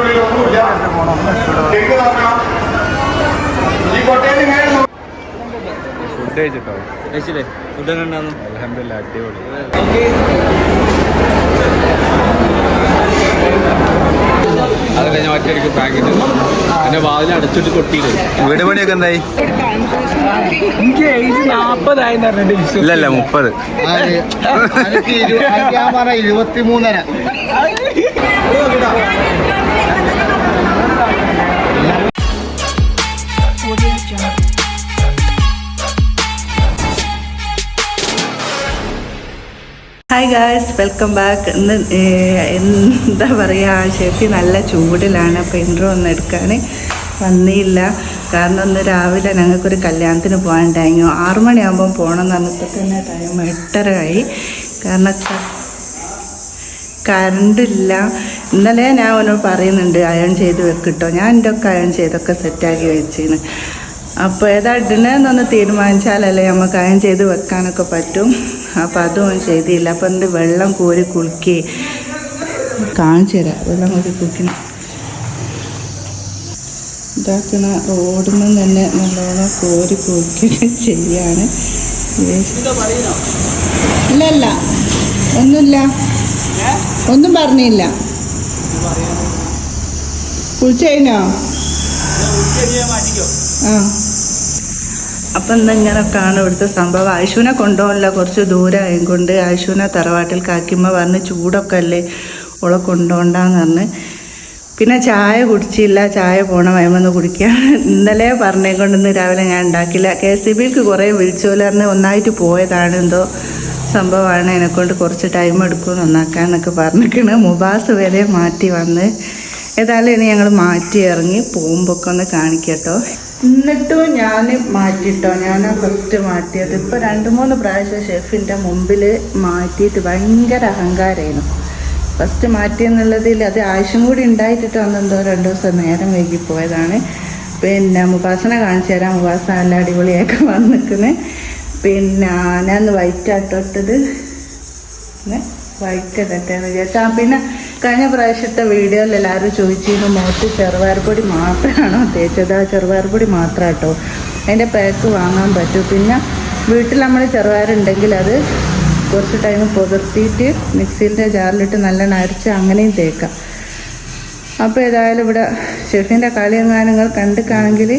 ഉള്ളിൽ ഒന്നുമില്ല നോക്കണം ഈ കൊട്ടയിൽ ഫുഡ് കഴിച്ചിട്ടോ? കഴിച്ചില്ലേ? ഫുഡ് അലഹമില്ല അടിപൊളി. അത് കഴിഞ്ഞ ഒറ്റയ്ക്ക് പാക്കറ്റ്. പിന്നെ വാതിൽ അടച്ചിട്ട് കൊട്ടിയില്ലേ? വീട് പണിയൊക്കെ എന്തായി? എനിക്ക് ഏജ് നാപ്പതായി ഇല്ലല്ല മുപ്പത്. ഇരുപത്തിമൂന്നര. ഹായ് ഗായ്സ് വെൽക്കം ബാക്ക് ഇന്ന് എന്താ പറയുക ഷെഫി നല്ല ചൂടിലാണ്. അപ്പോൾ ഇൻട്രോ ഒന്നും എടുക്കാൻ വന്നില്ല. കാരണം ഇന്ന് രാവിലെ ഞങ്ങൾക്കൊരു കല്യാണത്തിന് പോകാണ്ടായിരുന്നു ടൈമോ ആറുമണിയാകുമ്പം പോകണം എന്ന് പറഞ്ഞപ്പോൾ തന്നെ ടൈം എട്ടരയായി. കാരണം കറണ്ടില്ല ഇന്നലെ ഞാൻ അവനോട് പറയുന്നുണ്ട് അയൺ ചെയ്ത് വെക്കിട്ടോ ഞാൻ എന്റെ ഒക്കെ അയൺ ചെയ്തൊക്കെ സെറ്റാക്കി വെച്ചിന്. അപ്പോൾ ഏതാ ഇടണമെന്നൊന്ന് തീരുമാനിച്ചാലല്ലേ നമുക്ക് അയൺ ചെയ്ത് വെക്കാനൊക്കെ പറ്റും. അപ്പോൾ അതും ചെയ്തില്ല. അപ്പോൾ എന്ത് വെള്ളം കോരി കുലുക്കി കാണിച്ചു തരാം. വെള്ളം കോരി കുളിക്കണം ഇതാക്കണ റോഡിൽ നിന്ന് തന്നെ നല്ലോണം കോരി കുളിക്കുക ചെയ്യാണ്. ഇല്ല ഇല്ല. ഒന്നുമില്ല. ഒന്നും പറഞ്ഞില്ല. കുളിച്ചോ ആ. അപ്പം ഇന്നിങ്ങനൊക്കെയാണ് ഇവിടുത്തെ സംഭവം? ആയിഷുവിനെ കൊണ്ടുപോകില്ല കുറച്ച് ദൂരമായും കൊണ്ട് ആയിഷുവിനെ തറവാട്ടിൽ കാക്കിമ്മ പറഞ്ഞ് ചൂടൊക്കെ അല്ലേ? ഓളെ കൊണ്ടുപോകണ്ടെന്ന് പറഞ്ഞ്. പിന്നെ ചായ കുടിച്ചില്ല. ചായ പോണ വയമെന്ന് കുടിക്കുക ഇന്നലെ പറഞ്ഞേ കൊണ്ടൊന്ന് രാവിലെ ഞാൻ ഉണ്ടാക്കില്ല കെ എസ് സി ബിക്ക് കുറേ വിളിച്ചോലെ പറഞ്ഞ് ഒന്നായിട്ട് പോയതാണ് എന്തോ. സംഭവമാണ്. എന്നെക്കൊണ്ട് കുറച്ച് ടൈം എടുക്കും നന്നാക്കാന്നൊക്കെ പറഞ്ഞിരിക്കണ്. മുബാസ് വരെ മാറ്റി വന്ന്. ഏതായാലും ഇനി ഞങ്ങൾ മാറ്റി ഇറങ്ങി പോകുമ്പോൾ ഒന്ന് കാണിക്കട്ടോ. എന്നിട്ടും ഞാൻ മാറ്റിട്ടോ. ഞാൻ ഫസ്റ്റ് മാറ്റിയത്. ഇപ്പോൾ രണ്ട് മൂന്ന് പ്രാവശ്യം ഷെഫിന്റെ മുമ്പിൽ മാറ്റിയിട്ട് ഭയങ്കര അഹങ്കാരമായിരുന്നു ഫസ്റ്റ് മാറ്റിയെന്നുള്ളതിൽ അത് ആവശ്യം കൂടി ഉണ്ടായിട്ടിട്ട് അന്നെന്തോ രണ്ട് ദിവസം നേരം വൈകി പോയതാണ്. പിന്നെ മുബാസനെ കാണിച്ചു തരാം. മുബാസ നല്ല അടിപൊളിയൊക്കെ വന്നിക്കുന്നത് പിന്നെ ഞാൻ വൈറ്റ് ആട്ടോട്ടത് വൈറ്റ് ഇടട്ടെന്ന് വിചാരിച്ചു. പിന്നെ കഴിഞ്ഞ പ്രാവശ്യത്തെ വീഡിയോയിൽ എല്ലാവരും ചോദിച്ചിരുന്നു മുഖത്ത് ചെറുപയർപ്പൊടി മാത്രമാണോ തേച്ചത്? ആ ചെറുപയർപ്പൊടി മാത്രം കേട്ടോ അതിന്റെ പാക്ക് വാങ്ങാൻ പറ്റും. പിന്നെ വീട്ടിൽ നമ്മൾ ചെറുപയറുണ്ടെങ്കിൽ അത് കുറച്ച് ടൈം പുതിർത്തിയിട്ട് മിക്സിയിലെ ജാറിലിട്ട് നല്ലോണം അരച്ച് അങ്ങനെയും തേക്കാം. അപ്പോൾ ഏതായാലും ഇവിടെ ഷെഫിന്റെ കളി എങ്ങാനും നിങ്ങൾ കണ്ടിക്കാണെങ്കിൽ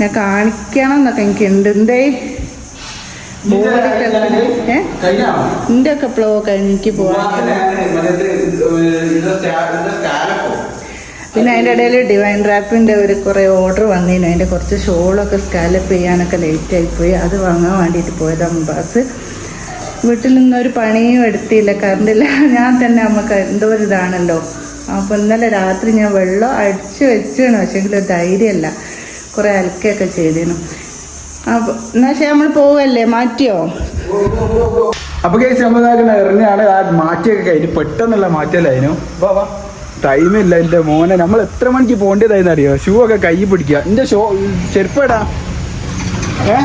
ഞാൻ കാണിക്കണം എന്നൊക്കെ എനിക്കുണ്ട്. എന്തേ? എന്റെ ഒക്കെ പ്ലോ എനിക്ക് പോവാൻ? പിന്നെ അതിന്റെ ഇടയിൽ ഡിവൈൻ റാപ്പിന്റെ ഒരു കുറേ ഓർഡർ വന്നിരുന്നു. അതിന്റെ കുറച്ച് ഷോളൊക്കെ സ്കാലപ്പ് ചെയ്യാനൊക്കെ ലേറ്റ് ആയിപ്പോയി അത് വാങ്ങാൻ വേണ്ടിയിട്ട് പോയതാണ് ബസ് വീട്ടിൽ നിന്നൊരു പണിയും എടുത്തില്ല. കറണ്ടില്ല ഞാൻ തന്നെ നമുക്ക് എന്തോ ഒരു ഇതാണല്ലോ. അപ്പോൾ ഇന്നലെ രാത്രി ഞാൻ വെള്ളം അടിച്ച് വെച്ചാണ് പക്ഷേങ്കിൽ ധൈര്യമല്ല. കുറേ അലക്കൊക്കെ ചെയ്തിരുന്നു. നമ്മൾ പോവല്ലേ? മാറ്റിയോ? അപ്പൊ കേസ് നമ്മൾ എറിഞ്ഞാണ് ആ മാറ്റിയൊക്കെ കഴിഞ്ഞു പെട്ടെന്നുള്ള മാറ്റല്ലായിരുന്നു വാ ടൈമില്ല എന്റെ മോനെ. നമ്മൾ എത്ര മണിക്ക് പോകേണ്ടതായിരുന്നു അറിയോ? ഷൂ ഒക്കെ കൈ പിടിക്കുക. എന്റെ ഷോ ചെരുപ്പടാ ഏ?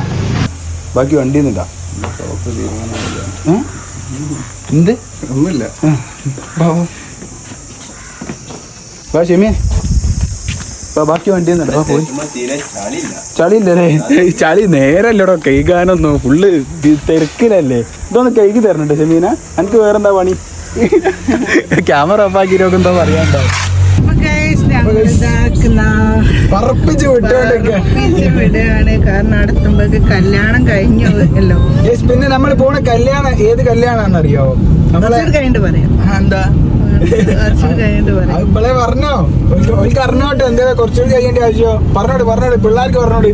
ബാക്കി വണ്ടി ഒന്നുണ്ടാ എന്ത്? ഒന്നുമില്ല. വാ വാ. വാ ഷെമിയെ ബാക്കി വണ്ടി ഒന്നുണ്ട് വാ പോയി ചളിയില്ലല്ലേ ചളി നേരല്ലടോ? കൈകാനൊന്നും ഫുള്ള് തിരക്കിലല്ലേ? ഇതൊന്ന് കൈക്ക് തരണുണ്ട് ഷെമീന? എനിക്ക് വേറെന്താ പണി? ക്യാമറ ഓഫാക്കി എന്തോ പറയാണ്ടാവും പറപ്പിച്ച് വിടുകയാണ്. കാരണം അടുത്തുമ്പോഴേക്ക് കല്യാണം കഴിഞ്ഞു അല്ലോ പിന്നെ നമ്മൾ പോണ കല്യാണം ഏത് കല്യാണാന്ന് അറിയോ കഴിഞ്ഞിട്ട് പറയാം. എന്താ? ഇപ്പളെ പറഞ്ഞോ. അറിഞ്ഞോട്ടെ എന്താ കുറച്ചുകൂടി കഴിയേണ്ട ആവശ്യമോ പറഞ്ഞോട് പറഞ്ഞോട് പിള്ളേർക്ക് പറഞ്ഞോട്.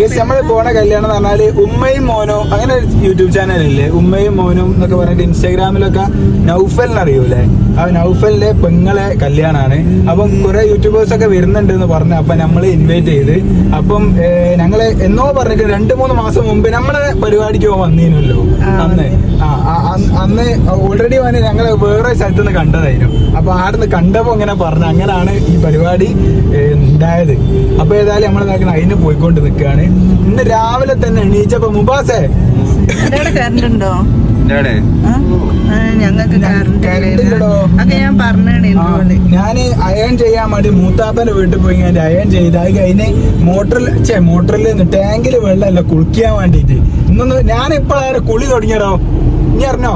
യെസ് നമ്മൾ പോണ കല്യാണം എന്ന് പറഞ്ഞാൽ ഉമ്മയും മോനും അങ്ങനെ ഒരു യൂട്യൂബ് ചാനലില്ലേ ഉമ്മയും മോനും എന്നൊക്കെ പറഞ്ഞിട്ട് ഇൻസ്റ്റാഗ്രാമിലൊക്കെ നൗഫൽ അറിയൂലേ? ആ നൗഫലിന്റെ പെങ്ങളെ കല്യാണമാണ് അപ്പം കുറെ യൂട്യൂബേഴ്സ് ഒക്കെ വരുന്നുണ്ട് എന്ന് പറഞ്ഞു അപ്പൊ നമ്മളെ ഇൻവൈറ്റ് ചെയ്ത്. അപ്പം ഞങ്ങൾ എന്നോ പറഞ്ഞിട്ട് രണ്ട് മൂന്ന് മാസം മുമ്പ് നമ്മളെ പരിപാടിക്ക് വന്നിരുന്നല്ലോ വന്നീനല്ലോ അന്ന്. അന്ന് ഓൾറെഡി വന്ന് ഞങ്ങൾ വേറെ സ്ഥലത്ത് നിന്ന് കണ്ടതായിരുന്നു. അപ്പൊ ആടുന്ന് കണ്ടപ്പോ ഇങ്ങനെ പറഞ്ഞു അങ്ങനെയാണ് ഈ പരിപാടി ഉണ്ടായത് അപ്പൊ ഏതായാലും നമ്മൾ ഇതാക്കണം അതിന് പോയിക്കൊണ്ട് നിൽക്കുകയാണ് ഇന്ന് രാവിലെ തന്നെ എണീച്ചപ്പോ മുബാസേ. എന്റെ അവിടെ ഉണ്ടോ എവിടെ ഞങ്ങൾക്ക് കറണ്ട് കറണ്ടില്ലടോ. ഒക്കെ ഞാൻ അയൺ ചെയ്യാൻ വേണ്ടി മൂത്താപ്പന്റെ വീട്ടിൽ പോയി ഞാൻ അയൺ ചെയ്ത് അത് കഴിഞ്ഞ് മോട്ടറിൽ ചേ മോട്ടറിൽ നിന്ന് ടാങ്കിൽ വെള്ളമല്ല കുളിക്കാൻ വേണ്ടിട്ട് ഇന്നൊന്ന് ഞാൻ ഇപ്പോഴാണ് കുളി തുടങ്ങിയടോ. ഇനി അറിഞ്ഞോ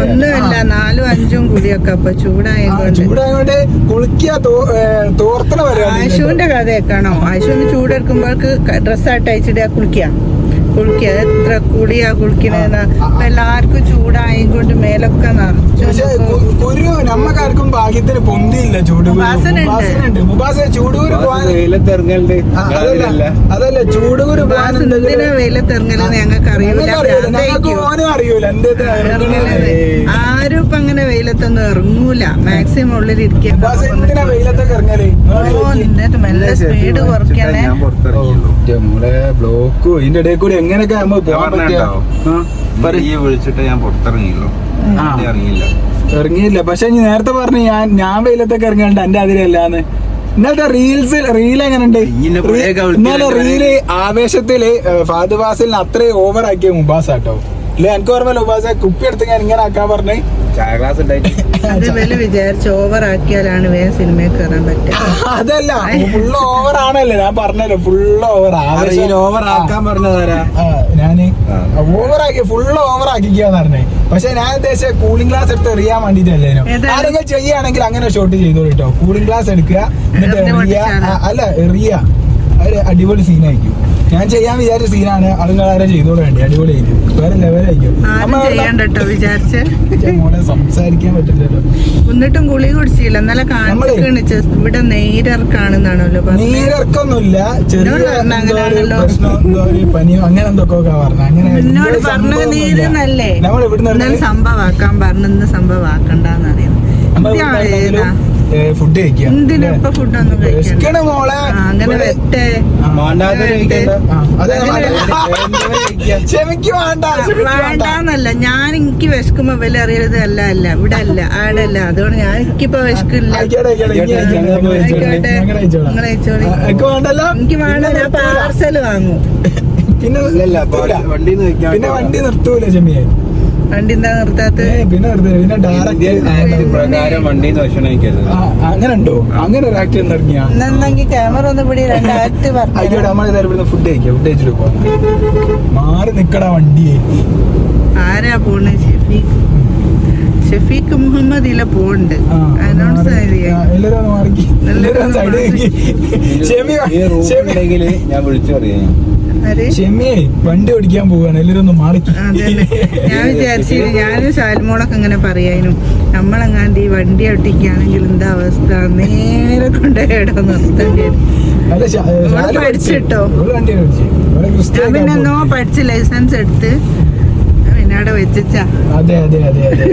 ഒന്നുമില്ല നാലും അഞ്ചും കൂടിയൊക്കെ അപ്പൊ ചൂടായതുകൊണ്ട്. കുളിക്കുക തോർത്തണ ആശുവിന്റെ കഥയൊക്കെയാണോ ആശുവിന് ചൂടെടുക്കുമ്പോൾക്ക് ഡ്രസ്സായിട്ട് അയച്ചിട്ട് കുളിക്കുക. കുളിക്കുക എത്ര കുളിയാ കുളിക്കണെന്ന അപ്പൊ എല്ലാവർക്കും ചൂടായും കൊണ്ട് മേലൊക്കെ നിറച്ചു പക്ഷെ കു- കുരു നമ്മക്കാർക്കും ഭാഗ്യത്തിന് പൊന്തിയില്ല ചൂടുകുരു മുബാസിനുണ്ട്. മുബാസിനുണ്ട് മുബാസ ചൂടുകുരു വെയിലത്തിറങ്ങലുണ്ട്. അതല്ല. ചൂടുകുരു എന്തിനാ വെയിലത്തെറങ്ങലെന്ന് ഞങ്ങൾക്ക് അറിയില്ല അറിയൂല. ആരും ഇപ്പൊ അങ്ങനെ വെയിലത്തൊന്നും ഇറങ്ങൂല. മാക്സിമം ഉള്ളിൽ നിന്നിട്ട് മെല്ലെ സ്പീഡ് കുറയ്ക്കണേ. ബ്ലോക്കും ഇതിന്റെ ഇടയിൽ കൂടി എങ്ങനെയൊക്കെ നമ്മൾ പോകാൻ പറ്റിയ ഈ വിളിച്ചിട്ട് ഞാൻ പുറത്തിറങ്ങിയല്ലോ. ഇറങ്ങിയില്ല. ഇറങ്ങിയില്ല. പക്ഷെ നീ നേരത്തെ പറഞ്ഞു ഞാൻ ഞാൻ വെയിലത്തൊക്കെ ഇറങ്ങിയുണ്ട് എന്റെ അതിരല്ലാന്ന്. ഇന്നത്തെ റീൽസ് റീൽ എങ്ങനെയുണ്ട്? ഇന്നലെ റീൽ ആവേശത്തിൽ ഫാദ് ഫാസിലിന് അത്രയും ഓവർ ആക്കിയ മുബാസ് ആട്ടോ ഇല്ല എനിക്ക് ഓർമ്മല്ല ഉപാസ കുപ്പി എടുത്ത് ഞാൻ ഇങ്ങനെ ആക്കാൻ പറഞ്ഞേ. ചായ ക്ലാസ് ഉണ്ടായിട്ട്. അത് വിചാരിച്ച് ഓവർ ആക്കിയാലാണ് വേഗം സിനിമയിൽ കയറാൻ പറ്റുക. അതല്ല ഫുള്ള് ഓവർ ആണല്ലോ ഞാൻ പറഞ്ഞല്ലോ ഫുള്ള് ഓവർ ഓവർ ആക്കാൻ പറഞ്ഞതാരാ ഞാൻ. ഓവർ ആക്കി ഫുള്ള് ഓവർ ആക്കിക്കാന്ന് പറഞ്ഞേ. പക്ഷെ ഞാൻ ഉദ്ദേശിച്ച കൂളിംഗ് ഗ്ലാസ് എടുത്ത് എറിയാൻ വേണ്ടിട്ടല്ലേനോ? ആരെങ്കിലും ചെയ്യുകയാണെങ്കിൽ അങ്ങനെ ഷോട്ട് ചെയ്തോളൂ കേട്ടോ കൂളിംഗ് ഗ്ലാസ് എടുക്കുക എന്നിട്ട് എറിയ അല്ല എറിയ ഒരു അടിപൊളി സീനായിരിക്കും ഞാൻ ചെയ്യാൻ വിചാരിച്ച സീനാണ് ആളുകളാരെ ചെയ്തോളൂ വേണ്ടി. അടിപൊളിയായിരിക്കും വേറെ ലെവലായിരിക്കും മോളെ സംസാരിക്കാൻ പറ്റില്ലല്ലോ എന്നിട്ടും ഗുളി കുടിച്ചില്ല. ഇന്നലെ കാണിച്ചിട്ടാണ് ഇവിടെ നീരർക്കൊന്നുമില്ല. ചെറിയ. പ്രശ്നം എന്തോ പനിയോ അങ്ങനെ എന്തൊക്കെ പറഞ്ഞു. അങ്ങനെ എന്നോട് പറഞ്ഞ സംഭവമൊന്നുമില്ല. നമ്മൾ ഇവിടുന്ന് സംഭവമാക്കാൻ പറഞ്ഞു ഇന്ന് സംഭവമാക്കണ്ടെന്ന് അറിയാം. ഫുഡ് കഴിക്കുക. മോളെ. വേണ്ടാന്നല്ല. ഞാൻ എനിക്ക് വിശക്കുമ്പോ വില അറിയരുത് അല്ല അല്ല. ഇവിടെ അല്ല ആടെ അല്ല. അതുകൊണ്ട് ഞാൻ എനിക്കിപ്പോ വിശക്കില്ല. എനിക്ക് വേണ്ട ഞാൻ. പാർസൽ വാങ്ങും. പിന്നെ വണ്ടി നിർത്തൂല ചെമ്മിയെ വണ്ടി എന്താ നിർത്താത്ത? പിന്നെ പിന്നെ ഡയറക്റ്റ് അങ്ങനെ ഉണ്ടോ അങ്ങനെ ഒരു ആക്ട് ഇറങ്ങിയാ എന്നെങ്കിൽ ക്യാമറ ഒന്ന് പിടി രണ്ടായിരത്തി ആയിക്കോട്ടെ പറഞ്ഞു നമ്മൾ ഏതായാലും ഇവിടുന്ന് ഫുഡ് കഴിക്കാം ഫുഡ് കഴിച്ചിട്ട് പോവാം. മാറി നിക്കടാ വണ്ടി. ആരാ പോണ്? ഷെഫീഖ് ഷെഫീഖ് മുഹമ്മദ് ഇല പോണ്ട് അനൗൺസ് ആയിരിക്കും ഞാൻ വിളിച്ചു പറയാം. ആര് വണ്ടി ഓടിക്കാൻ പോവാണ് എല്ലാരും ഒന്ന് മാറി ഞാൻ വിചാരിച്ചു ഞാനും ശാൽമോളൊക്കെ ഇങ്ങനെ പറയാനും നമ്മളെങ്ങാണ്ട് ഈ വണ്ടി ഒട്ടിക്കുകയാണെങ്കിൽ എന്താ അവസ്ഥ? നേരെ കൊണ്ട് ഇടം നിർത്തേണ്ടി? പഠിച്ചിട്ടോ? ഞാൻ പിന്നെ എന്നോ പഠിച്ച് ലൈസൻസ് എടുത്ത് പിന്നെ അവിടെ വെച്ചാ അതെ അതെ അതെ അതെ.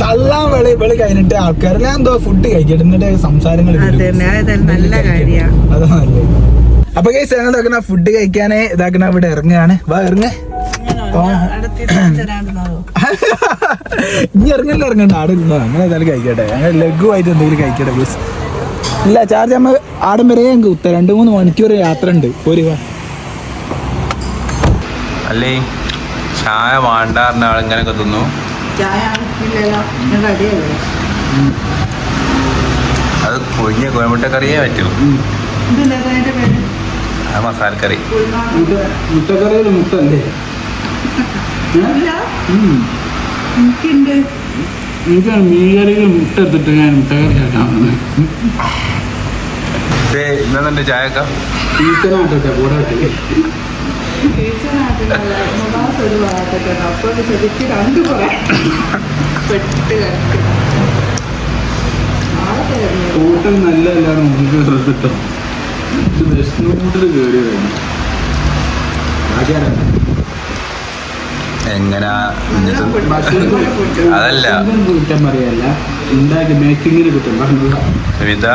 തള്ളാൻ വെളി വെളി കഴിഞ്ഞിട്ട് ആൾക്കാർ ഞാൻ എന്തോ ഫുഡ് കഴിക്കട്ടെ എന്നിട്ട് സംസാരങ്ങൾ അതെ നല്ല കാര്യാ. അതാ നല്ലത്. അപ്പൊ കേസ് ഞങ്ങൾ ഇതാക്കുന്ന ഫുഡ് കഴിക്കാനേ ഇതാക്കുന്ന ഇവിടെ ഇറങ്ങുകയാണ്. വാ ഇറങ്ങ. ഇനി ഇറങ്ങല്ല ഇറങ്ങണ്ട. ആടെ ഇരുന്നോ? അങ്ങനെ ഏതായാലും കഴിക്കട്ടെ. അങ്ങനെ ലഘുവായിട്ട് എന്തെങ്കിലും കഴിക്കട്ടെ പ്ലീസ് ഇല്ല ചാർജ് നമ്മൾ ആടം വരെ ഞങ്ങൾക്ക് ഉത്തരം രണ്ട് മൂന്ന് മണിക്കൂർ യാത്ര ഉണ്ട്. ഒരു അല്ലേ? ചായ വേണ്ട പറഞ്ഞ ആൾ ഇങ്ങനെയൊക്കെ തിന്നു. അത് കൊഴിഞ്ഞ കോയമ്പട്ടക്കറിയേ പറ്റൂ. മസാലക്കറി മുട്ടക്കറിയിൽ കറി എനിക്കാണ് മീൻകറിയിൽ മുട്ട എടുത്തിട്ട് ഞാൻ മുട്ടക്കറി ആക്കാവുന്നത് ഇന്നെന്തുണ്ട് ചായക്ക ടീച്ചറാട്ടെ കൂടെ ഹോട്ടൽ നല്ലതല്ലാണ് നമുക്ക് ശ്രദ്ധിട്ടോ വിഷ്ണുകൂട്ടിൽ കയറി കഴിഞ്ഞു എങ്ങനെ അതല്ല. കുറ്റം പറയല്ല ഉണ്ടാക്കി മേക്കിങ്ങിന് കുറ്റം. പറഞ്ഞു വിത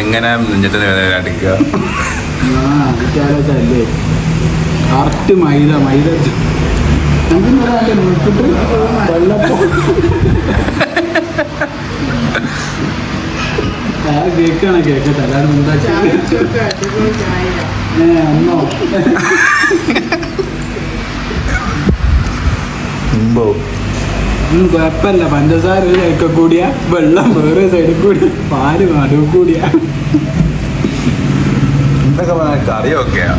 എങ്ങനെ നെഞ്ചത്തിന് വേദന അടിക്കുക ആ വിചാരത്തല്ലേ കറക്റ്റ് മൈദ മൈദ നമുക്ക് വെള്ളപ്പം കേക്കാണ് കേക്കട്ടെ. എല്ലാവരും ചായ ഏ അന്നോ മുമ്പോ ഉം, കുഴപ്പമില്ല. പഞ്ചസാര ഒരു സൈഡിൽ കൂടിയ വെള്ളം വേറെ സൈഡിൽ കൂടി പാൽ നടുവ് കൂടിയ. എന്തൊക്കെ പറഞ്ഞാൽ കറിയൊക്കെയാ?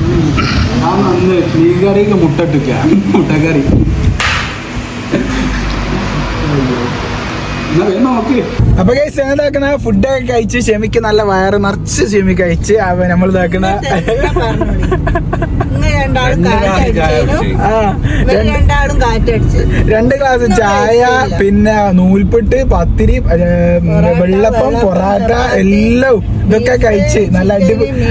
ആ നന്ന് മീൻ കറിക്ക് മുട്ട ഇട്ടിക്ക മുട്ടക്കറി എന്നാ വേണം നോക്ക്. അപ്പൊ കൈസ് ഫുഡ് ഫുഡൊക്കെ കഴിച്ച് ക്ഷമിക്ക് നല്ല വയറ് നിറച്ച് ക്ഷമി കഴിച്ച് അവ നമ്മൾ ഇതാക്കണ ആ രണ്ട് ഗ്ലാസ് ചായ പിന്നെ നൂൽപെട്ട് പത്തിരി വെള്ളപ്പം പൊറാട്ട എല്ലാം ഇതൊക്കെ കഴിച്ച് നല്ല അടിപൊളി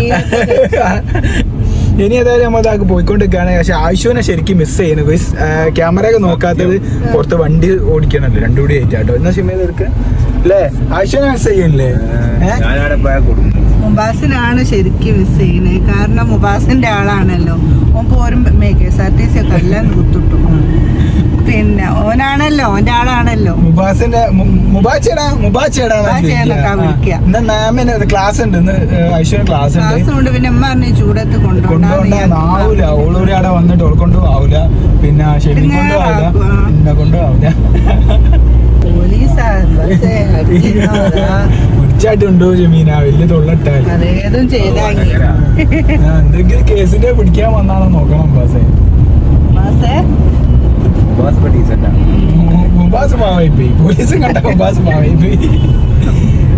ഇനി ഏതായാലും നമ്മൾ അതൊക്കെ പോയിക്കൊണ്ടിരിക്കുകയാണ്. പക്ഷെ ആശുവിനെ ശരിക്കും മിസ് ചെയ്യുന്നു ബസ് ക്യാമറ ഒക്കെ നോക്കാത്തത് പുറത്ത് വണ്ടി ഓടിക്കണല്ലോ രണ്ടു കൂടി ആയിട്ടാട്ടോ എന്നാ എടുക്കുക അല്ലേ ആശുവിനെ മിസ് ചെയ്യണില്ലേ? മുബാസിനാണ് ശരിക്കും മിസ് ചെയ്യുന്നത് കാരണം മുബാസിന്റെ ആളാണല്ലോ. ഓൻ പോരും K S R T C ഒക്കെ എല്ലാം കുത്തിട്ടു. പിന്നെ ഓനാണല്ലോ ഓന്റെ ആളാണല്ലോ മുബാസിന്റെ മുബാച്ചേടാ മുബാച്ചേടാ. ഇന്ന് മാമിന് ക്ലാസ് ഉണ്ട് ഇന്ന് ഐശ്വര്യ ക്ലാസ് ഉണ്ട് ക്ലാസ് ഉണ്ട് പിന്നെ അമ്മ പറഞ്ഞു ചൂടത്ത് കൊണ്ടുപോകണ്ട കൊണ്ടുപോണ്ടാവൂല ഓളൂരി അവിടെ വന്നിട്ട് ഓൾ ആവൂല പിന്നെ ഇടങ്ങേറാക്കുവാ. പിന്നെ കൊണ്ടും വലിയ തൊള്ളട്ടാൽ എന്തെങ്കിലും കേസിന്റെ പിടിക്കാൻ വന്നാണോ നോക്കണം ബാസേ മാസേ മുബാസ് മാവായി പോയി പോലീസും കണ്ട മുബാസ് മാവായി പോയി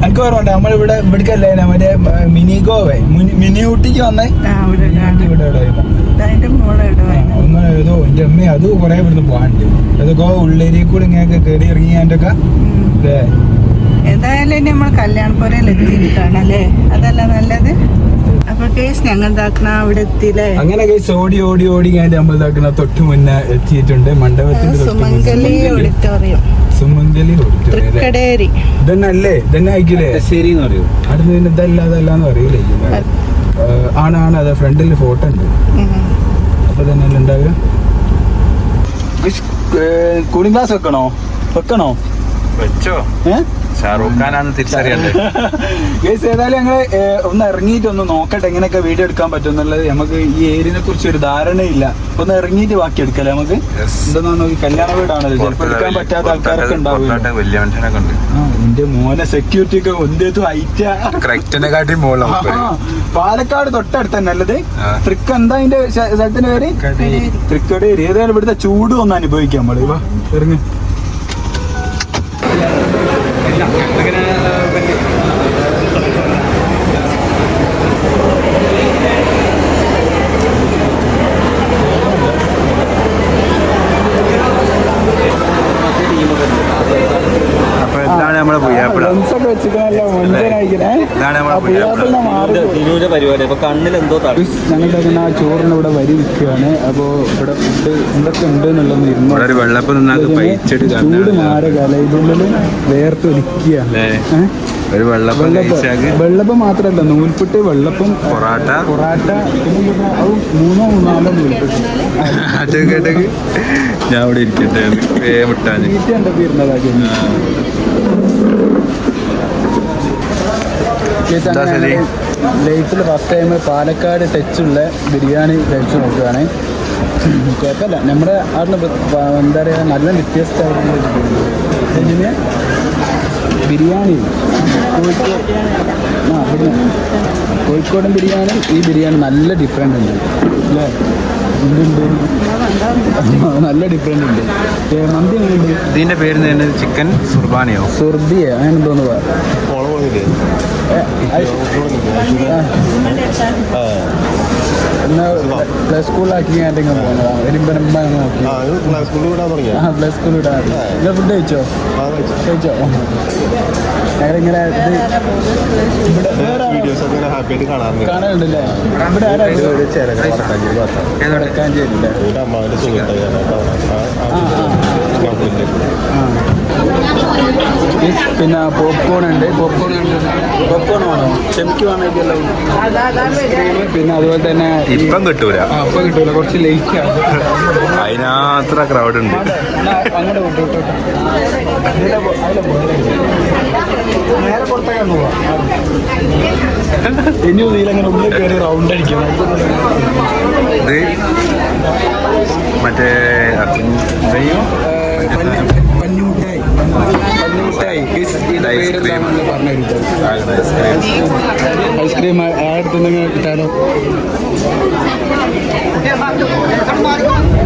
എനിക്ക് ഓർമ്മ നമ്മളിവിടെ ഇവിടേക്കല്ലേ മറ്റേ മിനി ഗോവേ. മിനി ഊട്ടിക്ക് വന്നേ. ഇവിടെ ഒന്ന് ഏതോ എന്റെ അമ്മ അത് കുറെ ഇവിടുന്ന് പോകാനുണ്ട്. ഏതൊക്കെ ഉള്ളേരിയിൽ കൂടെ ഇങ്ങനെ കയറി ഇറങ്ങി അതിന്റെ ഒക്കെ അല്ലേ ഇനി നമ്മൾ കല്യാണ എത്തിയിട്ടാണല്ലേ അതല്ല നല്ലത്. അപ്പൊ കേസ് ഞങ്ങൾ അവിടെ എത്തിയില്ലേ? അങ്ങനെ കേസ് ഓടി ഓടി ഓടി ഞാൻ നമ്മൾ ഇതാക്കുന്ന തൊട്ട് മുന്നേ എത്തിയിട്ടുണ്ട്. മണ്ഡപത്തിന്റെ സുമംഗലി ഓഡിറ്റോറിയം സുമംഗലി ഓഡിറ്റോറിയം തൃക്കടേരി. ഇതന്നെ ആയിക്കില്ലേ? ശരി എന്ന് പറയൂ. അടുത്ത് പിന്നെ ഇതല്ല അതല്ല എന്ന് അറിയില്ലേ ആണ് ആണ്. അതെ ഫ്രണ്ടിൽ ഫോട്ടോ ഉണ്ട്. അപ്പൊ തന്നെ ഉണ്ടാവുക? കൂളിംഗ് ഗ്ലാസ് വെക്കണോ? വെക്കണോ? വെച്ചോ. ഏഹ് ഷാറൂഖ് ഖാനാണ് തിരിച്ചറിയണ്ടേ? ഗൈസ് ഏതായാലും ഞങ്ങൾ ഒന്ന് ഇറങ്ങിയിട്ട് ഒന്ന് നോക്കട്ടെ എങ്ങനെയൊക്കെ വീഡിയോ എടുക്കാൻ പറ്റും എന്നുള്ളത്. നമുക്ക് ഈ ഏരിയനെ കുറിച്ച് ഒരു ധാരണയില്ല. ഒന്ന് ഇറങ്ങിയിട്ട് ബാക്കി എടുക്കല്ലേ നമുക്ക്? Yes. നോക്കി കല്യാണ വീടാണല്ലോ. ചിലപ്പോൾ എടുക്കാൻ പറ്റാത്ത ആൾക്കാരൊക്കെ ഉണ്ടാവും എന്റെ മോനെ സെക്യൂരിറ്റി ഒക്കെ ഒന്നേത്തും ഹൈറ്റാ. കറക്റ്റിനെ കാട്ടി പാലക്കാട് തൊട്ടടുത്ത് തന്നെ അല്ലത്? ആ. തൃക്ക എന്താ അതിന്റെ സ്ഥലത്തിന്റെ പേര്? തൃക്കടേരി. ഏതായാലും ഇവിടുത്തെ ചൂട് ഒന്ന് അനുഭവിക്കാം നമ്മൾ ഇറങ്ങി അപ്പൊ എന്താണ് നമ്മളെ പുയ്യാപ്പിള ഒക്കെ വെച്ചിട്ടല്ല മനുഷ്യനായിക്കണേ ഇതാണ് നമ്മളെ ആ പുയ്യാപ്പിളിനെ മാറി സിനുവിന്റെ പരിപാടി അപ്പൊ കണ്ണിൽ എന്തോ തടസ്സം ഞങ്ങളുടെ ആ ചോറിന് ഇവിടെ വരി നിൽക്കുകയാണ് അപ്പോൾ ഇവിടെ ഫുഡ് എന്തൊക്കെ ഉണ്ട് എന്നുള്ളത് ചൂട് മാറുകയല്ല ഇതിനുള്ളിൽ വേർത്തൊലിക്കുക അല്ലേ? ഏ? ഒരു വെള്ളപ്പം വെള്ളപ്പം. മാത്രമല്ല നൂൽപുട്ട് വെള്ളപ്പം പൊറാട്ട. പൊറാട്ട മൂന്നോ നാലോ നൂൽപുട്ട്. ഞാൻ ഇവിടെ ഇരിക്കട്ടെ. വേഗം വിട്ടാന് തീറ്റ എന്തൊക്കെ ഇരുന്നതാക്കി എന്താ ശരി? ലൈഫിൽ ഫസ്റ്റ് ടൈം പാലക്കാട് ടച്ചുള്ള ബിരിയാണി കഴിച്ചു നോക്കുകയാണ് കുഴപ്പമില്ല. നമ്മുടെ അവിടെ എന്താ പറയുക നല്ല വ്യത്യസ്തമായിട്ടുള്ള ഒരു ബിരിയാണി. ആ ബിരിയാണി. കോഴിക്കോട് ആ ഇവിടുന്ന് കോഴിക്കോടൻ ബിരിയാണി ഈ ബിരിയാണി നല്ല ഡിഫറെന്റ് ഉണ്ട്. അല്ലേ? നല്ല ഡിഫറെന്റ് ഉണ്ട്. മന്തി എങ്ങനെയുണ്ട്? ഇതിന്റെ പേര് തന്നെ ചിക്കൻ സുർബാനിയോ? സുർബിയോ അങ്ങനെ എന്തോന്ന് ആ. എന്നാ പ്ലേ സ്കൂളിലാക്കി ആയിട്ടെങ്കിലും പോകുന്നതാ എരിമ്പനമ്പ നോക്കി. ആ പ്ലേ സ്കൂളിൽ മതി നിങ്ങൾ ഫുഡ് കഴിച്ചോ? കഴിച്ചോ. ഞങ്ങളിങ്ങനെ ഇത് ഇവിടെ ആരോ വടക്കാഞ്ചേരി അല്ലേ Yes, പിന്നെ പോപ്കോൺ ഉണ്ട്. പോപ്കോൺ പോപ്കോൺ വേണോ? ചെമിക്ക് വേണമെങ്കിൽ പിന്നെ അതുപോലെ തന്നെ ഇപ്പം കിട്ടൂല. അപ്പം കിട്ടൂല. കുറച്ച് ലേറ്റ് ആണ്. അതിനാത്ര ക്രൗഡ് ഉണ്ട്. അങ്ങോട്ട്. നേരെ പുറത്തേക്ക് അങ്ങ് പോവാം. ഇനി ഇതിലങ്ങനെ ഉള്ളിൽ കയറി റൗണ്ട് അടിക്കണം. ഇത് മറ്റേ ഐസ്ക്രീം കിട്ടാനോ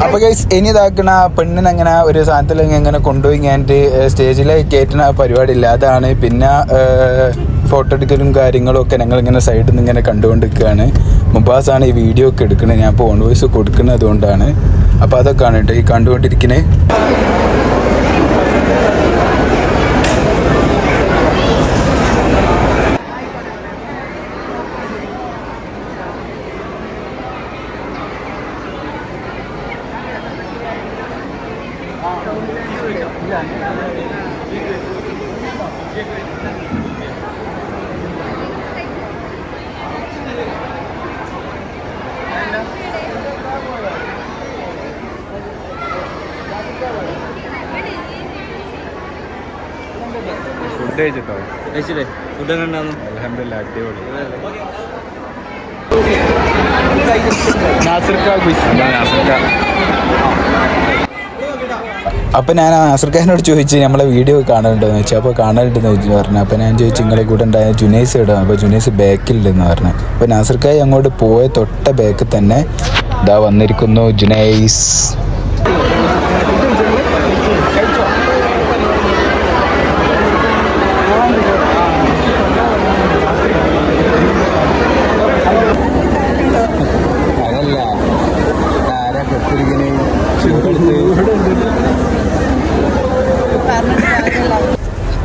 അപ്പൊ ഗൈസ് ഇനി ഇതാക്കണ പെണ്ണിനെ അങ്ങനെ ഒരു സാധനത്തിൽ ഇങ്ങനെ കൊണ്ടുപോയി കഴിഞ്ഞിട്ട് സ്റ്റേജിൽ കയറ്റുന്ന പരിപാടിയില്ല അതാണ് പിന്നെ ഫോട്ടോ എടുക്കലും കാര്യങ്ങളും ഒക്കെ ഞങ്ങൾ ഇങ്ങനെ സൈഡിൽ നിന്ന് ഇങ്ങനെ കണ്ടുകൊണ്ടിരിക്കുകയാണ്. മുബാസാണ് ഈ വീഡിയോ ഒക്കെ എടുക്കുന്നത് ഞാൻ ഓൺ വോയിസ് കൊടുക്കുന്നത് അതുകൊണ്ടാണ് അപ്പോൾ അതൊക്കെയാണ് കേട്ടോ ഈ കണ്ടുകൊണ്ടിരിക്കുന്നത് ഫുഡ് കഴിച്ചിട്ടോ? കഴിച്ചില്ലേ? ഫുഡ് അലഹമില്ല അടിപൊളി. അപ്പൊ ഞാൻ ആസർക്കാരനോട് ചോദിച്ച് നമ്മളെ വീഡിയോ കാണലുണ്ടോന്ന് വെച്ചാൽ അപ്പോൾ കാണലുണ്ടെന്ന് ചോദിച്ചു പറഞ്ഞു. അപ്പോൾ ഞാൻ ചോദിച്ചു നിങ്ങളെ കൂടെ ഉണ്ടായ ജുനൈസ് ഇടാം അപ്പോൾ ജുനൈസ് ബാക്കിലുണ്ടെന്ന് പറഞ്ഞു. അപ്പോൾ നാസർക്കായി അങ്ങോട്ട് പോയ തൊട്ട ബാക്കിൽ തന്നെ ഇതാ വന്നിരിക്കുന്നു ജുനൈസ് അതല്ല ആരാ കെട്ടിരിക്കണേ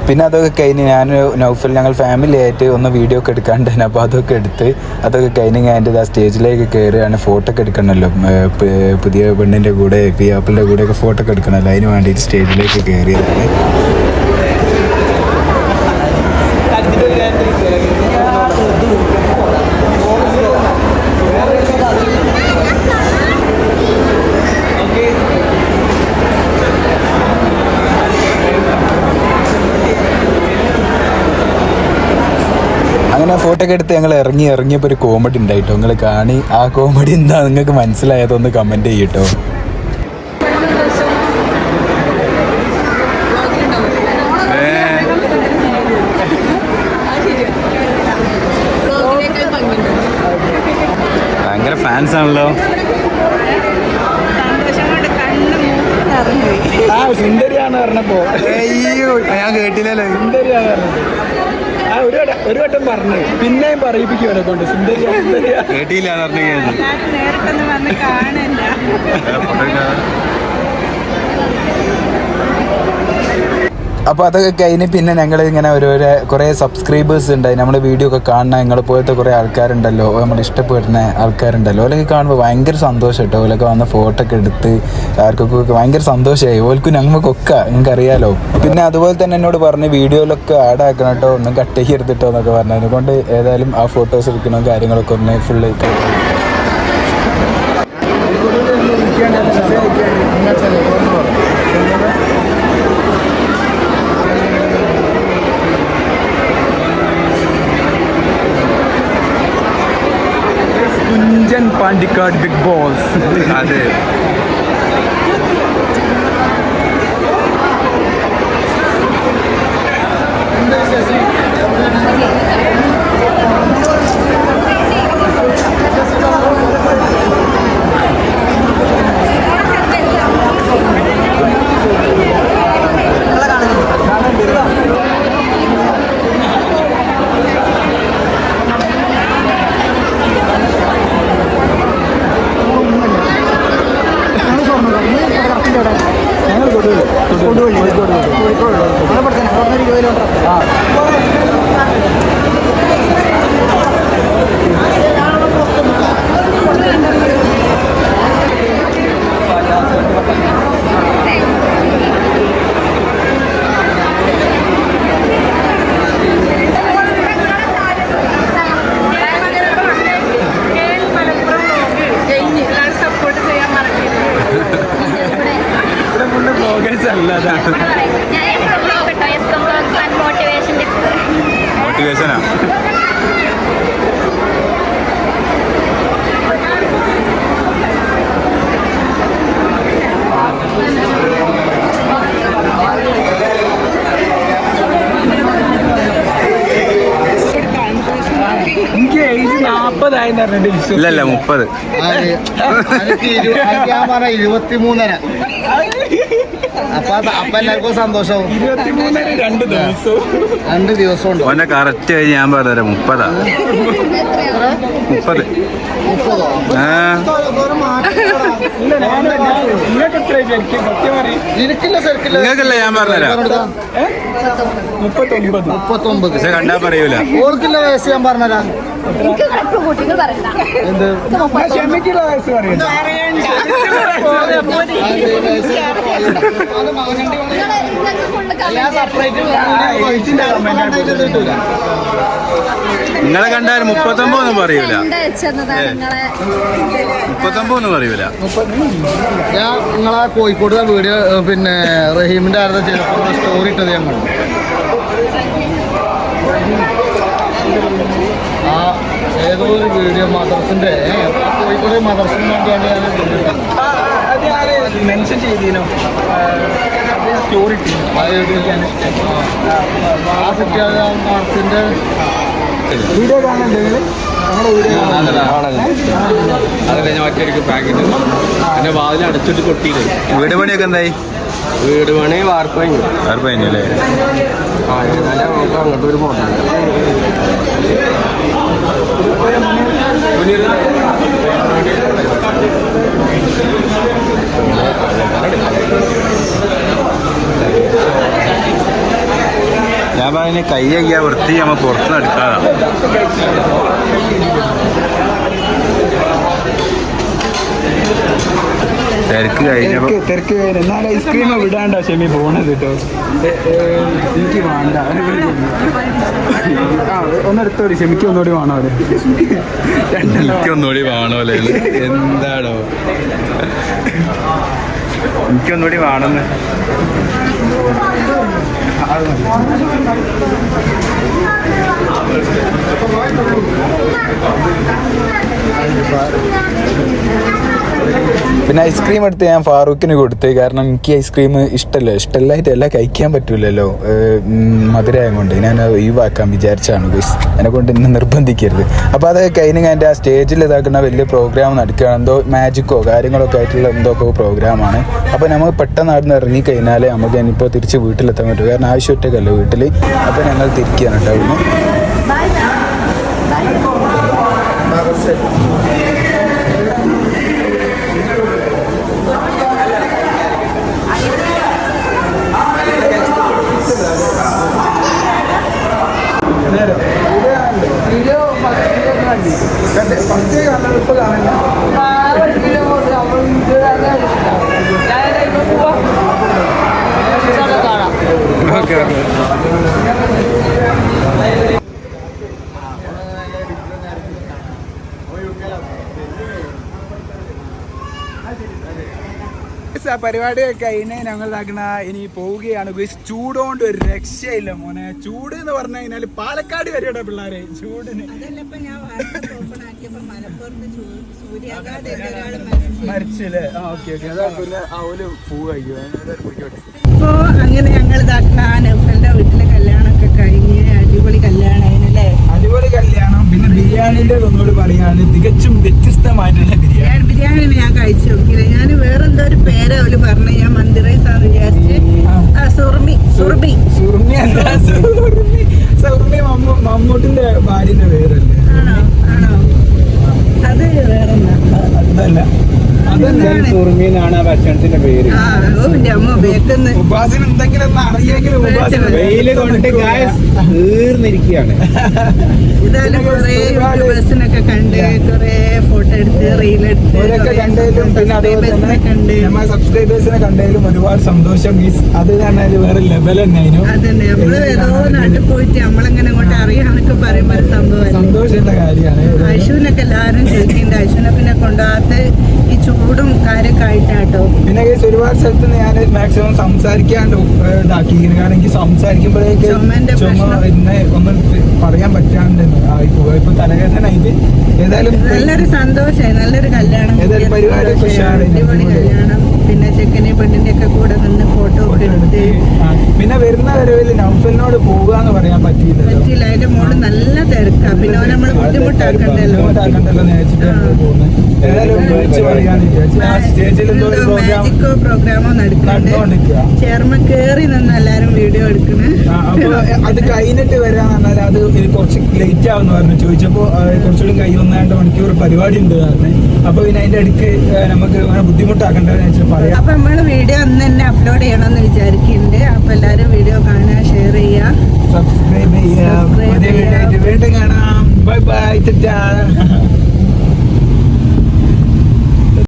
പിന്നെ അതൊക്കെ കഴിഞ്ഞ് ഞാൻ നൗഫൽ ഞങ്ങൾ ഫാമിലി ആയിട്ട് ഒന്ന് വീഡിയോ ഒക്കെ എടുക്കാണ്ടായിരുന്നു അപ്പോൾ അതൊക്കെ എടുത്ത് അതൊക്കെ കഴിഞ്ഞ് ഞാൻ എന്റെ ആ സ്റ്റേജിലേക്ക് കയറുകയാണ് ഫോട്ടോ ഒക്കെ എടുക്കണമല്ലോ പുതിയ പെണ്ണിന്റെ കൂടെ പി ആപ്പിളിന്റെ കൂടെയൊക്കെ ഫോട്ടോ ഒക്കെ എടുക്കണമല്ലോ അതിന് വേണ്ടിയിട്ട് സ്റ്റേജിലേക്ക് കയറിയതാണ് ഒക്കെ എടുത്ത് ഞങ്ങൾ ഇറങ്ങി ഇറങ്ങിയപ്പോൾ ഒരു കോമഡി ഉണ്ടായിട്ടോ. നിങ്ങൾ കാണി ആ കോമഡി എന്താ നിങ്ങൾക്ക് മനസ്സിലായതൊന്ന് കമന്റ് ചെയ്യട്ടോ. ഭയങ്കര ഫാൻസ് ആണല്ലോ. ആ സുന്ദരിയാണ് പറഞ്ഞപ്പോ. അയ്യോ ഞാൻ കേട്ടില്ലല്ലോ. സുന്ദരിയാണ് പറഞ്ഞത് ആ ഒരു വട്ടം ഒരു വട്ടം പറഞ്ഞു. പിന്നെയും പറയിപ്പിക്കും അവനെ കൊണ്ട്. സുന്ദരിയാ സുന്ദരിയാ. എല്ലാവരും നേരിട്ടൊന്നും വന്ന് കാണില്ല അപ്പോൾ അതൊക്കെ കഴിഞ്ഞ് പിന്നെ ഞങ്ങൾ ഇങ്ങനെ ഓരോരോ കുറേ സബ്സ്ക്രൈബേഴ്സ് ഉണ്ടായി നമ്മൾ വീഡിയോ ഒക്കെ കാണുന്ന ഞങ്ങളെ പോലത്തെ കുറേ ആൾക്കാരുണ്ടല്ലോ. നമ്മൾ ഇഷ്ടപ്പെടുന്ന ആൾക്കാരുണ്ടല്ലോ. ഓലൊക്കെ കാണുമ്പോൾ ഭയങ്കര സന്തോഷം കേട്ടോ. ഓലൊക്കെ വന്ന ഫോട്ടോ ഒക്കെ എടുത്ത് ആർക്കൊക്കെ ഭയങ്കര സന്തോഷമായി ഓൽക്കും ഞങ്ങൾക്കൊക്കെ നിങ്ങൾക്ക് അറിയാലോ പിന്നെ അതുപോലെ തന്നെ എന്നോട് പറഞ്ഞ് വീഡിയോയിലൊക്കെ ആഡ് ആക്കണം കേട്ടോ. ഒന്നും കട്ട് ചെയ്യരുതിട്ടോ എന്നൊക്കെ പറഞ്ഞു അതുകൊണ്ട് ഏതായാലും ആ ഫോട്ടോസ് എടുക്കണം കാര്യങ്ങളൊക്കെ ഒന്ന് full Kunchan Pandikkad Bigg Boss അതെ Honduras. ഇല്ലല്ല മുപ്പത്. ഞാൻ പറഞ്ഞ ഇരുപത്തിമൂന്നര. അപ്പൊ അത് അപ്പൊ എല്ലാവർക്കും സന്തോഷവും. രണ്ട് ദിവസവും രണ്ട് ദിവസം ഉണ്ട് ഓന്റെ കറക്റ്റ് കഴിഞ്ഞ് ഞാൻ പറഞ്ഞുതരാം മുപ്പതാ. മുപ്പത്. നിങ്ങൾക്കല്ല ഞാൻ പറഞ്ഞുതരാം? മുപ്പത്തൊമ്പത്. കണ്ടാ പറയൂല. ഓർക്കില്ല വയസ്സ് ഞാൻ പറഞ്ഞതാ. എന്ത്? ക്ഷമിക്കുള്ള വയസ്സ് നിങ്ങൾ കണ്ടാൽ മുപ്പത്തൊമ്പതൊന്നും പറയൂല. മുപ്പത്തൊമ്പതൊന്നും പറയൂല. ഞാൻ നിങ്ങളെ കോഴിക്കോട് വീഡിയോ പിന്നെ റഹീമിന്റെ ആരുടെ ചിലപ്പോൾ സ്റ്റോറി ഇട്ടത് ഞാൻ കണ്ടു ആ ഏതോ ഒരു വീഡിയോ മദർസിന്റെ? കോഴിക്കോട് മദർസിന് വേണ്ടിയാണ് ഞാൻ അത് ഞാൻ മെൻഷൻ ചെയ്തീനോ. സ്റ്റോറി ആ കുട്ടികളുടെ മദർസിന്റെ വീഡിയോ വീഡിയോ അത് കഴിഞ്ഞ മറ്റൊരു പാക്കറ്റ് എന്റെ വാതിലടച്ചിട്ട് കൊട്ടിയിട്ട് വീട് പണിയൊക്കെ എന്തായി? വീട് പണി വാർപ്പ് കഴിഞ്ഞു. കഴിഞ്ഞല്ലേ ആ ഏതായാലും നമുക്ക് അങ്ങോട്ട് ഒരു ഫോട്ടോ ഞാൻ പറഞ്ഞ കൈ അയ്യാ വൃത്തി നമ്മ പുറത്തുനിന്ന് എടുക്കാതാണ് തിരക്ക് കഴിഞ്ഞപ്പോ തിരക്ക് കഴിഞ്ഞ്. എന്നാൽ ഐസ്ക്രീം വിടാണ്ട ഷെമി പോണത് കേട്ടോ എനിക്ക് വേണ്ട. ആ ഒന്നെടുത്തോടി ഷെമിക്ക് ഒന്നുകൂടി വേണോ അവർ. എനിക്ക് എനിക്കൊന്നുകൂടി വേണമല്ലേ? ഇത്? എന്താണോ എനിക്കൊന്നുകൂടി വേണമെന്ന്. പിന്നെ ഐസ്ക്രീം എടുത്ത് ഞാൻ ഫാറൂഖിന് കൊടുത്ത്. കാരണം എനിക്ക് ഐസ്ക്രീം ഇഷ്ടമല്ല ഇഷ്ടമല്ലായിട്ട് എല്ലാം കഴിക്കാൻ പറ്റൂലല്ലോ. മധുരമായത് കൊണ്ട് ഞാൻ ഒഴിവാക്കാൻ വിചാരിച്ചാണ് ഗുസ് എന്നെ കൊണ്ട് ഇന്ന് നിർബന്ധിക്കരുത്. അപ്പോൾ അത് കഴിഞ്ഞ് എന്റെ ആ സ്റ്റേജിൽ ഇതാക്കുന്ന വലിയ പ്രോഗ്രാം നടക്കുകയാണ്. എന്തോ മാജിക്കോ കാര്യങ്ങളൊക്കെ ആയിട്ടുള്ള എന്തോ ഒക്കെ പ്രോഗ്രാമാണ് അപ്പോൾ നമ്മൾ പെട്ടെന്ന് അവിടെ നിന്ന് ഇറങ്ങിക്കഴിഞ്ഞാൽ നമുക്ക് ഇനിയിപ്പോൾ തിരിച്ച് വീട്ടിലെത്താൻ പറ്റും. കാരണം ആവശ്യം ഒറ്റക്കല്ലോ വീട്ടിൽ അപ്പോൾ ഞങ്ങൾ തിരിക്കുകയാണ് കേട്ടോ. അവിടുന്ന് ഓക്കെ ഓക്കെ. ആ പരിപാടിയൊക്കെ കഴിഞ്ഞ് ഞങ്ങൾ ഇതാക്കണ ഇനി പോവുകയാണ്. ചൂടോണ്ട് ചൂടുകൊണ്ട് ഒരു രക്ഷയില്ല മോനെ. ചൂട് എന്ന് പറഞ്ഞു കഴിഞ്ഞാൽ പാലക്കാട് വരെയുടെ പിള്ളേരെ. ചൂടിന്. മരിച്ചില്ലേ? ആ ഓക്കെ ഓക്കെ. അതാ പിന്നെ ആ ഒരു പൂ കഴിക്കും. അങ്ങനെ ഞങ്ങൾ ആ നൗഫലിന്റെ വീട്ടിലെ കല്യാണമൊക്കെ കഴിഞ്ഞ് അടിപൊളി കല്യാണമായിരുന്നല്ലേ അടിപൊളി കല്യാണം. പിന്നെ ബിരിയാണിന്റെ ഒന്നുകൂടി പറയുകയാണ് തികച്ചും വ്യത്യസ്തമായിട്ടുള്ള ബിരിയാണി. ബിരിയാണി ഞാൻ കഴിച്ചു നോക്കിയില്ല. ഞാൻ വേറെന്തോ ഒരു പേര് അവർ പറഞ്ഞു. ഞാൻ മന്ദിറൈസാ വിചാരിച്ച്. സുർമി സുർമി. സുർമി അല്ല സുറുമി മമ്മൂ മമ്മൂട്ടിന്റെ ഭാര്യന്റെ പേരല്ലേ ആണോ ആണോ അത് വേറെന്നാ അതല്ല സുറുമീനാണ് ആ ഭക്ഷണത്തിന്റെ പേര്. ഉപാസിന് എന്തെങ്കിലും അറിയെങ്കിലും വെയിൽ കൊണ്ട് തീർന്നിരിക്കുകയാണ്. ഇതായാലും കുറേ യൂട്യൂബേഴ്സിനൊക്കെ കണ്ട് കുറേ ഫോട്ടോ എടുത്ത് കണ്ടതിലും പിന്നെ അതുപോലെ തന്നെ സബ്സ്ക്രൈബേഴ്സിനെ കണ്ടതിലും ഒരുപാട് സന്തോഷം മീൻസ് അത് പറഞ്ഞാൽ വേറെ ലെവൽ തന്നെ അതിനും. അതന്നെ. നമ്മൾ ഏതോ നാട്ടിൽ പോയിട്ട് നമ്മളെങ്ങനെ അങ്ങോട്ട് അറിയാന്നൊക്കെ പറയുമ്പോ ഒരു സംഭവം സന്തോഷമുള്ള കാര്യമാണ്. അശുവിനൊക്കെ എല്ലാവരും ചോദിക്കുന്നുണ്ട് അശുവിനെ പിന്നെ കൊണ്ടുപോകാത്ത ഈ ചൂടും കാര്യമൊക്കെ ആയിട്ടാട്ടോ പിന്നെ കേസ് ഒരുപാട് സ്ഥലത്ത് ഞാൻ മാക്സിമം സംസാരിക്കാണ്ട് ഇതാക്കി കാരണം എനിക്ക് സംസാരിക്കുമ്പോഴേക്ക് ചുമ പ്രശ്നം. ഒന്നും പറയാൻ പറ്റാണ്ട് ആയിപ്പോയി ഇപ്പൊ തലവേദനയായിട്ട് ഏതായാലും നല്ലൊരു സന്തോഷമായി നല്ലൊരു കല്യാണം ഏതായാലും പരിപാടി അടിപൊളി കല്യാണം. പിന്നെ ചെക്കനെ പെണ്ണിന്റെ ഒക്കെ കൂടെ നിന്ന് ഫോട്ടോ ഒക്കെ എടുത്ത് പിന്നെ വരുന്ന വരവിൽ നൗഫലിനോട് എന്ന് പറയാൻ പറ്റിയില്ല പറ്റിയില്ല. അതിന്റെ മോൾ നല്ല തിരക്കാ. പിന്നെ നമ്മൾ ബുദ്ധിമുട്ടാക്കണ്ടല്ലോ. മാജിക്കോ പ്രോഗ്രാമോ നടക്കുന്നുണ്ട് നടന്നുകൊണ്ടിരിക്കുക ചേർമ കേറി നിന്ന് എല്ലാരും വീഡിയോ എടുക്കണ്. അത് കഴിഞ്ഞിട്ട് വരാന്ന് പറഞ്ഞാൽ അത് കുറച്ച് ലേറ്റ് ആവുന്ന പറഞ്ഞു. ചോദിച്ചപ്പോ കുറച്ചുകൂടി കൈ ഒന്നാണ്ട് മണിക്കൂർ പരിപാടി ഉണ്ട് പറഞ്ഞു അപ്പൊ പിന്നെ അതിന്റെ അടുക്ക് നമുക്ക് ബുദ്ധിമുട്ടാക്കണ്ടെന്ന് വെച്ചാൽ പറയാം. അപ്പൊ നമ്മൾ വീഡിയോ അന്ന് തന്നെ അപ്ലോഡ് ചെയ്യണമെന്ന് വിചാരിക്കുന്നുണ്ട്. അപ്പൊ എല്ലാരും വീഡിയോ കാണുക ഷെയർ ചെയ്യുക. സബ്സ്ക്രൈബ് ചെയ്യാം. Subscribe പുതിയ വീഡിയോ വീണ്ടും കാണാം. Bye bye